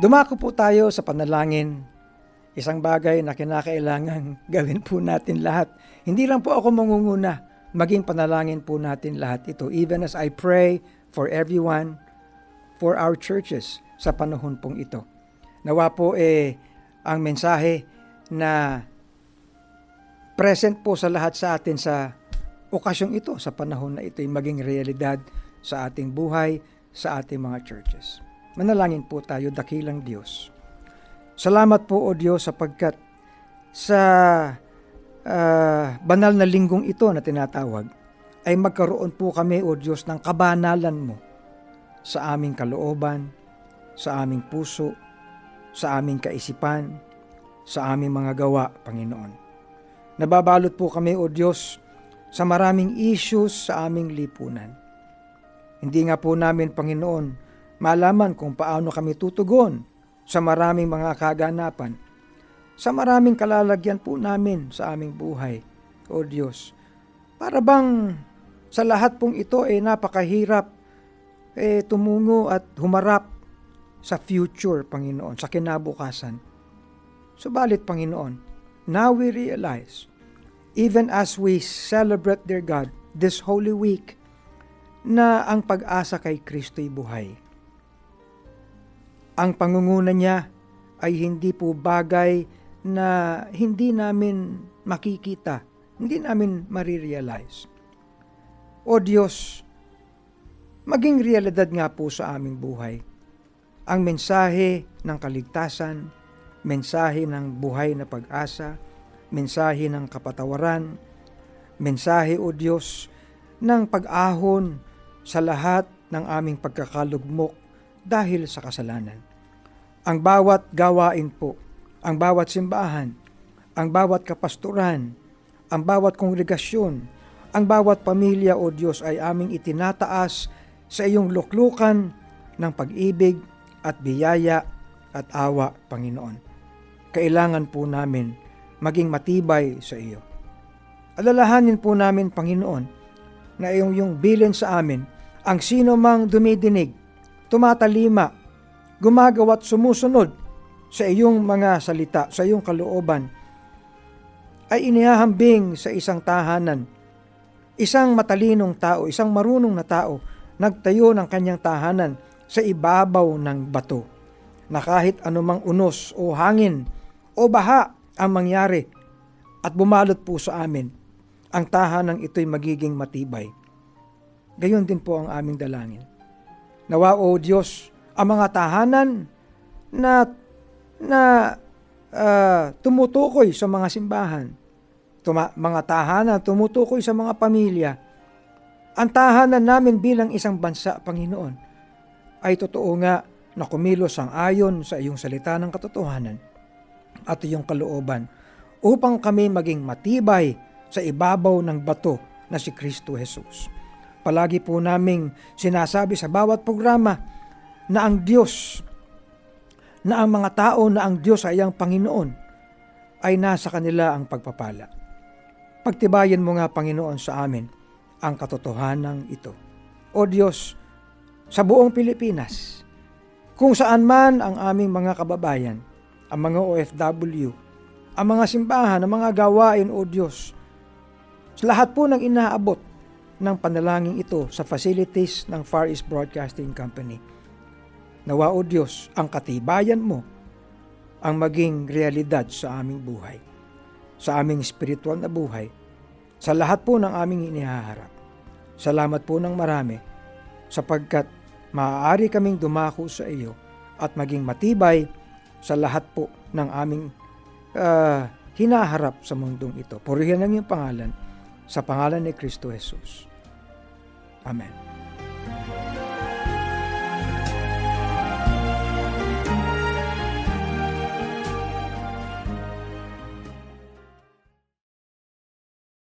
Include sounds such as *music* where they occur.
Dumako po tayo sa panalangin. Isang bagay na kinakailangan *laughs* gawin po natin lahat. Hindi lang po ako mangunguna, maging panalangin po natin lahat ito. Even as I pray for everyone, for our churches sa panahon pong ito. Nawa po eh ang mensahe na present po sa lahat sa atin sa okasyong ito, sa panahon na ito, ay maging realidad sa ating buhay, sa ating mga churches. Manalangin po tayo, dakilang Diyos. Salamat po, O Diyos, sapagkat sa ah, banal na linggong ito na tinatawag, ay magkaroon po kami, O Diyos, ng kabanalan mo sa aming kalooban, sa aming puso, sa aming kaisipan, sa aming mga gawa, Panginoon. Nababalot po kami, O Diyos, sa maraming issues sa aming lipunan. Hindi nga po namin, Panginoon, malaman kung paano kami tutugon sa maraming mga kaganapan, sa maraming kalalagyan po namin sa aming buhay, O Diyos. Para bang sa lahat pong ito ay eh, napakahirap eh, tumungo at humarap sa future, Panginoon, sa kinabukasan. Subalit, Panginoon, now we realize, even as we celebrate, dear God, this Holy Week, na ang pag-asa kay Kristo'y buhay. Ang pangunguna niya ay hindi po bagay na hindi namin makikita, hindi namin marirealize. O Diyos, maging realidad nga po sa aming buhay. Ang mensahe ng kaligtasan, mensahe ng buhay na pag-asa, mensahe ng kapatawaran, mensahe o Diyos ng pag-ahon sa lahat ng aming pagkakalugmok dahil sa kasalanan. Ang bawat gawain po, ang bawat simbahan, ang bawat kapasturan, ang bawat kongregasyon, ang bawat pamilya o Diyos ay aming itinataas sa iyong luklukan ng pag-ibig at biyaya at awa, Panginoon. Kailangan po namin maging matibay sa iyo. Alalahanin po namin, Panginoon, na iyong yung bilin sa amin, ang sino mang dumidinig, tumatalima, gumagawa't sumusunod sa iyong mga salita, sa iyong kalooban, ay inihahambing sa isang tahanan. Isang matalinong tao, isang marunong na tao, nagtayo ng kanyang tahanan sa ibabaw ng bato na kahit anumang unos o hangin o baha ang mangyari at bumalot po sa amin, ang tahanang ito'y magiging matibay. Gayon din po ang aming dalangin. Nawa o Diyos, ang mga tahanan na na uh, tumutukoy sa mga simbahan, tuma, mga tahanan tumutukoy sa mga pamilya, ang tahanan namin bilang isang bansa, Panginoon, ay totoo nga na kumilos ang ayon sa iyong salita ng katotohanan at iyong kalooban upang kami maging matibay sa ibabaw ng bato na si Kristo Jesus. Palagi po naming sinasabi sa bawat programa na ang Diyos, na ang mga tao na ang Diyos ay ang Panginoon, ay nasa kanila ang pagpapala. Pagtibayan mo nga, Panginoon, sa amin ang katotohanan ito. O Diyos, sa buong Pilipinas, kung saan man ang aming mga kababayan, ang mga OFW, ang mga simbahan, ang mga gawain, O Diyos, sa lahat po ng inaabot ng panalangin ito sa facilities ng Far East Broadcasting Company. Nawa o Diyos, ang katibayan mo ang maging realidad sa aming buhay, sa aming spiritual na buhay, sa lahat po ng aming inihaharap. Salamat po ng marami sapagkat maaari kaming dumako sa iyo at maging matibay sa lahat po ng aming uh, hinaharap sa mundong ito. Purihan ang iyong pangalan sa pangalan ni Kristo Jesus. Amen.